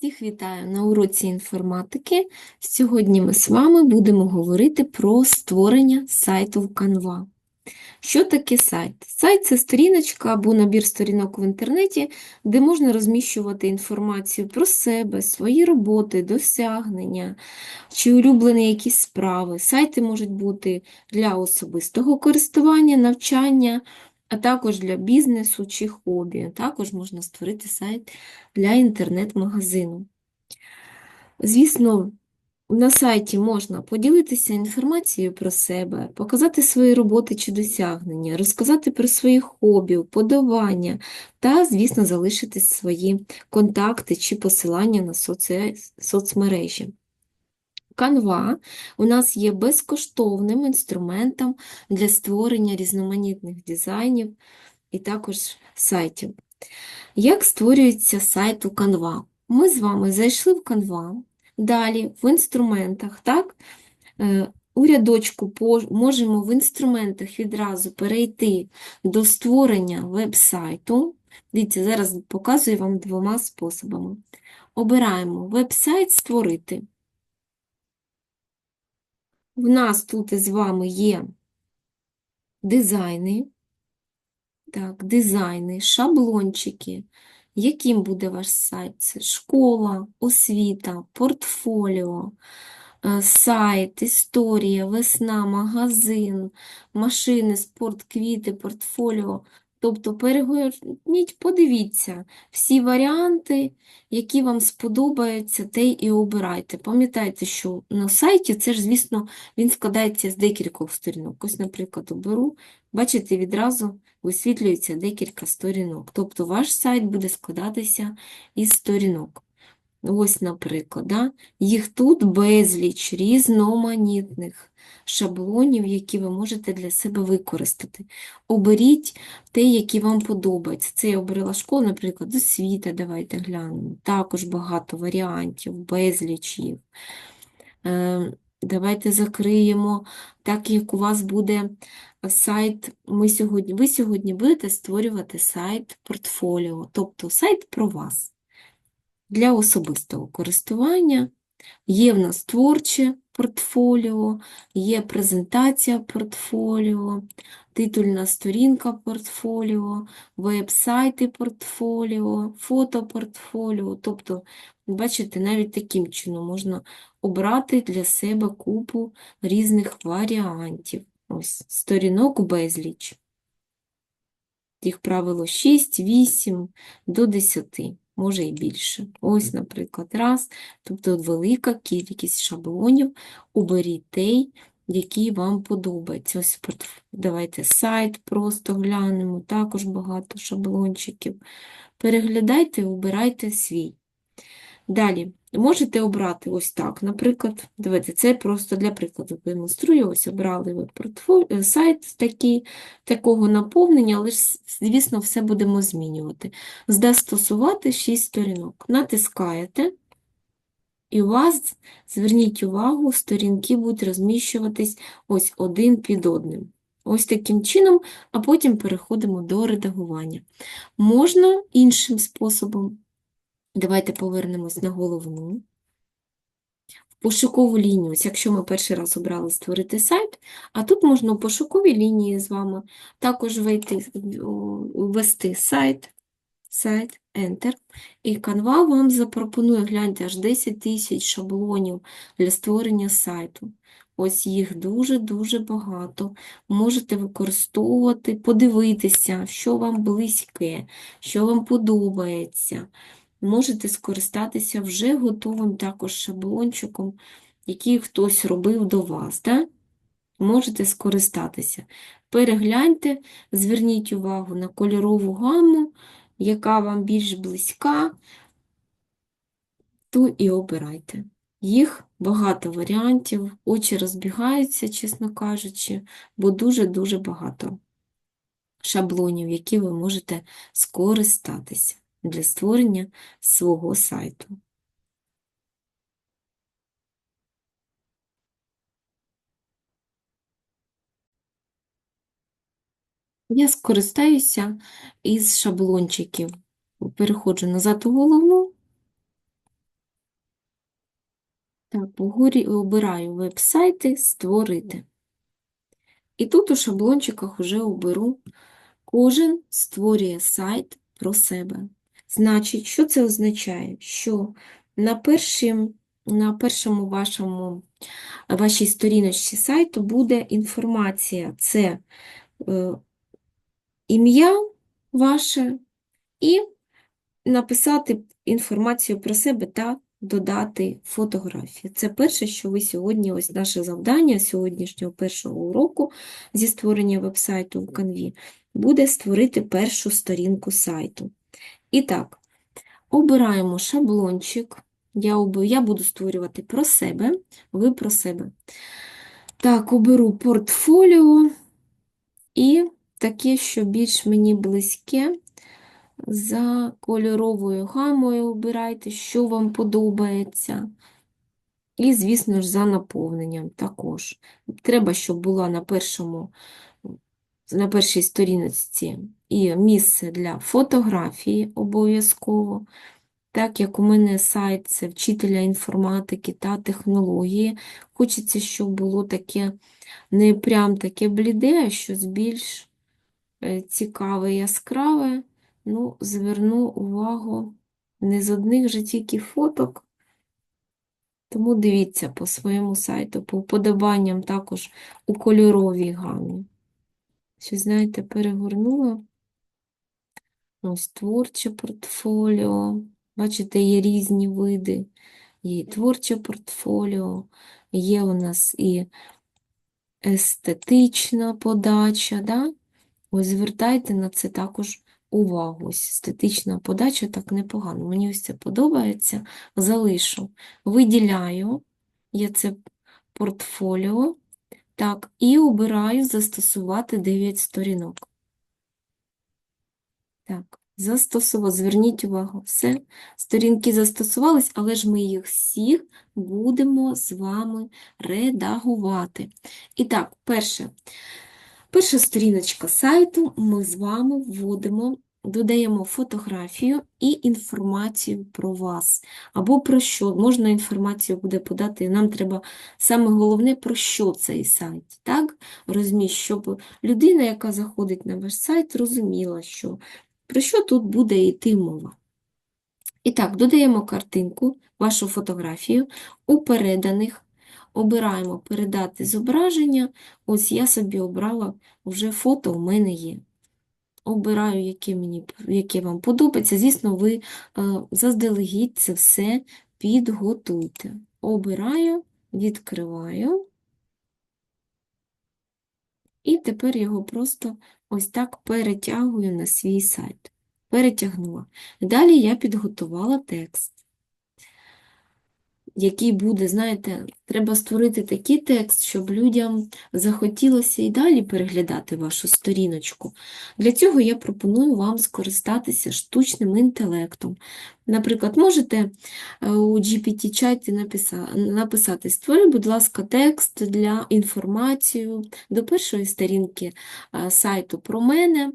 Всіх вітаю на уроці інформатики. Сьогодні ми з вами будемо говорити про створення сайту в Canva. Що таке сайт? Сайт це сторіночка або набір сторінок в інтернеті, де можна розміщувати інформацію про себе, свої роботи, досягнення чи улюблені якісь справи. Сайти можуть бути для особистого користування, навчання, а також для бізнесу чи хобі. Також можна створити сайт для інтернет-магазину. Звісно, на сайті можна поділитися інформацією про себе, показати свої роботи чи досягнення, розказати про свої хобі, вподобання та, звісно, залишити свої контакти чи посилання на соцмережі. Canva у нас є безкоштовним інструментом для створення різноманітних дизайнів і також сайтів. Як створюється сайт у Canva? Ми з вами зайшли в Canva, далі в інструментах, так? Е, У рядочку можемо в інструментах відразу перейти до створення веб-сайту. Дивіться, зараз показую вам двома способами. Обираємо веб-сайт створити. В нас тут із вами є дизайни. Так, дизайни, шаблончики. Яким буде ваш сайт? Це школа, освіта, портфоліо, е, сайт, історія, весна, магазин, машини, спорт, квіти, портфоліо. Тобто перегорніть, подивіться всі варіанти, які вам сподобаються, те і обирайте. Пам'ятайте, що на сайті це ж, звісно, він складається з декількох сторінок. Ось, наприклад, оберу, бачите, відразу висвітлюється декілька сторінок. Тобто ваш сайт буде складатися із сторінок. Ось, наприклад, да? їх тут безліч різноманітних шаблонів, які ви можете для себе використати. Оберіть те, які вам подобаються. Це я обрала школу, наприклад, освіта, давайте глянемо. Також багато варіантів, безліч їх. Е, Давайте закриємо, так як у вас буде сайт, ми сьогодні, ви сьогодні будете створювати сайт портфоліо, тобто сайт про вас для особистого користування. Є в нас творче портфоліо, є презентація портфоліо, титульна сторінка портфоліо, веб-сайти портфоліо, фото портфоліо. Тобто, бачите, навіть таким чином можна обрати для себе купу різних варіантів. Ось, сторінок безліч. Їх правило 6, 8 до 10, може і більше. Ось, наприклад, раз. Тобто велика кількість шаблонів. Оберіть той, який вам подобається. Ось давайте сайт просто глянемо, також багато шаблончиків. Переглядайте, обирайте свій. Далі, можете обрати ось так, наприклад, давайте, це просто для прикладу демонструю, ось обрали ви портфоліо, сайт такий, такого наповнення, але ж, звісно, все будемо змінювати. Застосувати 6 сторінок. Натискаєте, і у вас, зверніть увагу, сторінки будуть розміщуватись ось один під одним. Ось таким чином, а потім переходимо до редагування. Можна іншим способом. Давайте повернемось на головну. В пошукову лінію, ось якщо ми перший раз обрали створити сайт, а тут можна в пошуковій лінії з вами також ввести сайт, сайт, Enter, і Canva вам запропонує, гляньте, аж 10 тисяч шаблонів для створення сайту. Ось їх дуже-дуже багато. Можете використовувати, подивитися, що вам близьке, що вам подобається можете скористатися вже готовим також шаблончиком, який хтось робив до вас. Да? Можете скористатися. Перегляньте, зверніть увагу на кольорову гамму, яка вам більш близька, ту і обирайте. Їх багато варіантів, очі розбігаються, чесно кажучи, бо дуже-дуже багато шаблонів, які ви можете скористатися для створення свого сайту. Я скористаюся із шаблончиків. Переходжу назад у головну Так, вгорі обираю веб-сайти «Створити». І тут у шаблончиках вже оберу Кожен створює сайт про себе. Значить, що це означає? Що на, першим, на першому вашому, вашій сторіночці сайту буде інформація. Це е, ім'я ваше і написати інформацію про себе та додати фотографії. Це перше, що ви сьогодні, ось наше завдання сьогоднішнього першого уроку зі створення веб-сайту в Canvі буде створити першу сторінку сайту. І так, обираємо шаблончик. Я, об... Я буду створювати про себе, ви про себе. Так, оберу портфоліо і таке, що більш мені близьке. За кольоровою гамою обирайте, що вам подобається. І, звісно ж, за наповненням також. Треба, щоб була на першому на першій сторіночці і місце для фотографії обов'язково. Так як у мене сайт це вчителя інформатики та технології, хочеться, щоб було таке не прям таке бліде, а щось більш е, цікаве, яскраве. Ну, зверну увагу не з одних же тільки фоток, тому дивіться по своєму сайту, по вподобанням також у кольоровій гамі. Ще, знаєте, перегорнула. Ось творче портфоліо. Бачите, є різні види. Є творче портфоліо, є у нас і естетична подача. Да? Ось звертайте на це також увагу. Ось естетична подача так непогано. Мені ось це подобається. Залишу. Виділяю я це портфоліо. Так, і обираю застосувати 9 сторінок. Так, застосував, зверніть увагу, все. Сторінки застосувались, але ж ми їх всіх будемо з вами редагувати. І так, перше, перша сторіночка сайту ми з вами вводимо додаємо фотографію і інформацію про вас. Або про що. Можна інформацію буде подати, нам треба саме головне, про що цей сайт. Так? Розумієш, щоб людина, яка заходить на ваш сайт, розуміла, що про що тут буде йти мова. І так, додаємо картинку, вашу фотографію у переданих. Обираємо передати зображення. Ось я собі обрала вже фото у мене є обираю, яке мені, яке вам подобається. Звісно, ви е, заздалегідь це все підготуйте. Обираю, відкриваю, і тепер його просто ось так перетягую на свій сайт. Перетягнула. Далі я підготувала текст який буде, знаєте, треба створити такий текст, щоб людям захотілося і далі переглядати вашу сторіночку. Для цього я пропоную вам скористатися штучним інтелектом. Наприклад, можете е, у GPT-чаті написати, створюй, будь ласка, текст для інформацію до першої сторінки е, сайту про мене.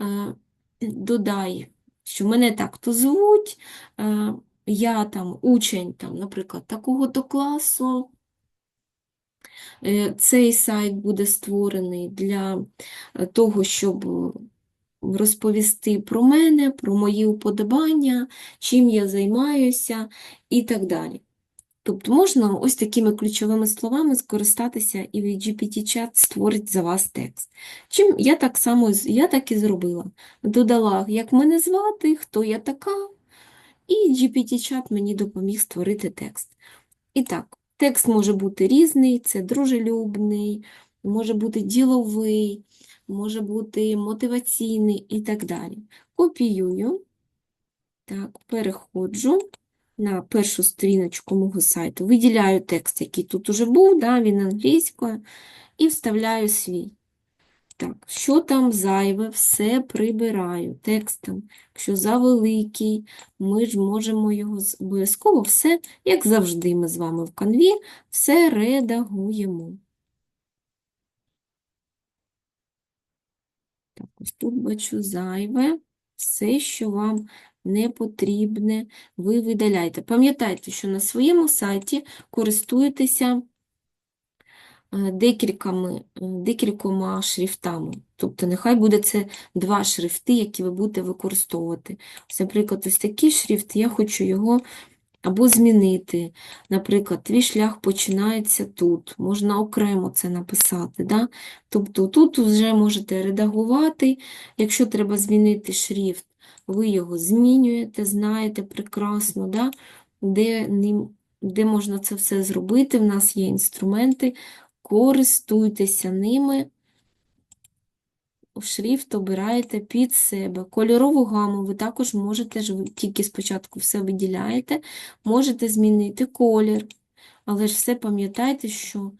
Е, додай, що мене так-то звуть я там учень, там, наприклад, такого-то класу, е, цей сайт буде створений для е, того, щоб розповісти про мене, про мої уподобання, чим я займаюся і так далі. Тобто можна ось такими ключовими словами скористатися, і GPT-чат створить за вас текст. Чим я так само я так і зробила. Додала, як мене звати, хто я така. І GPT-чат мені допоміг створити текст. І так, текст може бути різний, це дружелюбний, може бути діловий, може бути мотиваційний і так далі. Копіюю, так, переходжу на першу сторіночку мого сайту, виділяю текст, який тут уже був, да, він англійською, і вставляю свій. Так, що там зайве, все прибираю текстом. Якщо завеликий, ми ж можемо його обов'язково все, як завжди, ми з вами в канві, все редагуємо. Так, ось тут бачу зайве, все, що вам непотрібне ви видаляєте. Пам'ятайте, що на своєму сайті користуєтеся декількома, е, декількома шрифтами. Тобто нехай буде це два шрифти, які ви будете використовувати. Ось, Наприклад, ось такий шрифт, я хочу його або змінити. Наприклад, твій шлях починається тут. Можна окремо це написати. Да? Тобто тут вже можете редагувати. Якщо треба змінити шрифт, ви його змінюєте, знаєте прекрасно, да? де, де можна це все зробити. В нас є інструменти, користуйтеся ними. Шрифт обираєте під себе. Кольорову гаму ви також можете, тільки спочатку все виділяєте, можете змінити колір, але ж все пам'ятайте, що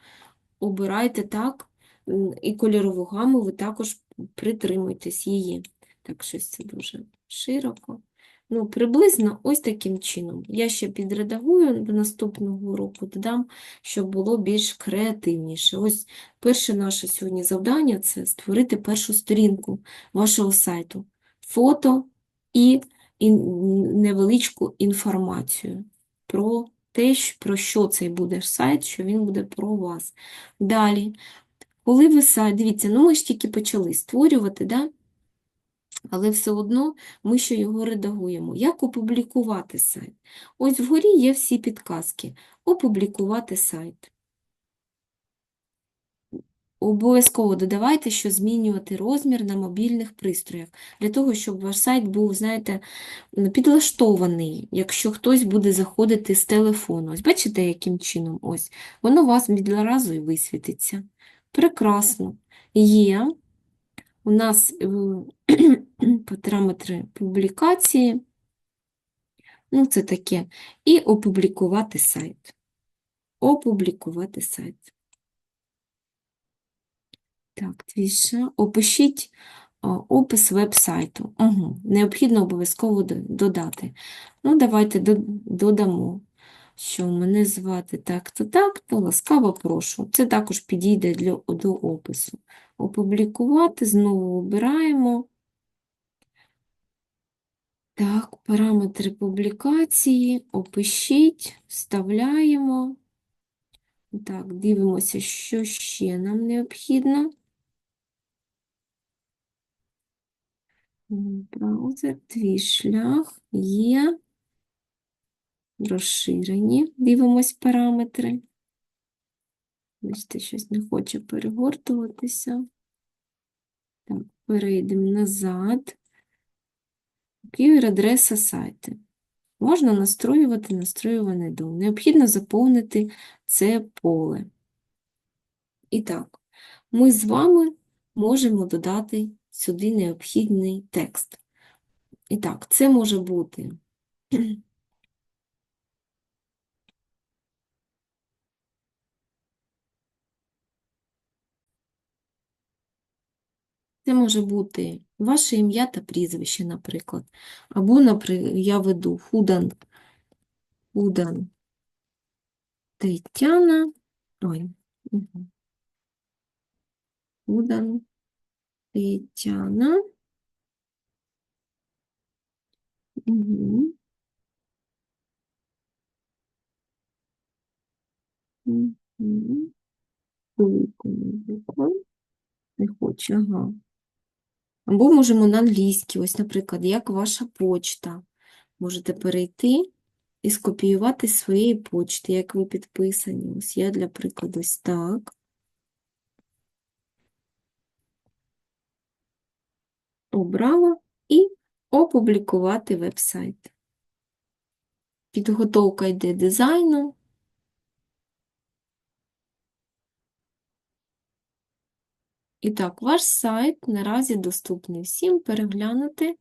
обирайте так, і кольорову гаму ви також притримуйтесь її. Так, щось це дуже широко. Ну, приблизно ось таким чином. Я ще підредагую до наступного уроку, додам, щоб було більш креативніше. Ось перше наше сьогодні завдання це створити першу сторінку вашого сайту. Фото і невеличку інформацію про те, про що цей буде сайт, що він буде про вас. Далі, коли ви сайт, дивіться, ну ми ж тільки почали створювати, да? Але все одно ми ще його редагуємо. Як опублікувати сайт? Ось вгорі є всі підказки. Опублікувати сайт. Обов'язково додавайте, що змінювати розмір на мобільних пристроях, для того, щоб ваш сайт був, знаєте, підлаштований, якщо хтось буде заходити з телефону. Ось бачите, яким чином? Ось. Воно у вас відразу і висвітиться. Прекрасно. Є у нас е, параметри публікації, ну це таке, і опублікувати сайт. Опублікувати сайт. Так, твіше. Опишіть опис веб-сайту. Угу. Необхідно обов'язково додати. Ну, давайте додамо, що мене звати так-то, так-то, ласкаво прошу. Це також підійде для, до опису. Опублікувати, знову обираємо. Так, параметри публікації, опишіть, вставляємо. Так, дивимося, що ще нам необхідно. Браузер, твій шлях є. Розширені. Дивимось параметри. Бачите, щось не хоче перегортуватися. Так, перейдемо назад. Keyword-адреса сайту. Можна настроювати настроюваний дом. Необхідно заповнити це поле. І так, ми з вами можемо додати сюди необхідний текст. І так, це може бути Це може бути ваше ім'я та прізвище, наприклад. Або, наприклад, я веду Худан, Худан Тетяна. Ой, угу. Худан Тетяна. Угу. Угу. Не хочу, ага. Або можемо на англійській, ось, наприклад, як ваша почта. Можете перейти і скопіювати з своєї почти, як ви підписані. Ось я для прикладу ось так. Обрала і опублікувати веб-сайт. Підготовка йде дизайну. І так, ваш сайт наразі доступний всім. Переглянути,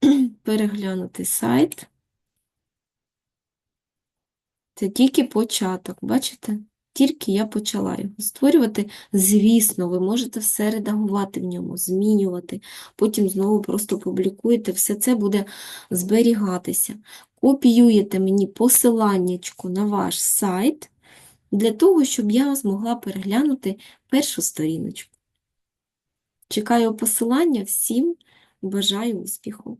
переглянути сайт. Це тільки початок, бачите? Тільки я почала його створювати. Звісно, ви можете все редагувати в ньому, змінювати, потім знову просто публікуєте, все це буде зберігатися. Копіюєте мені посиланнячко на ваш сайт для того, щоб я змогла переглянути першу сторіночку. Чекаю посилання, всім бажаю успіху!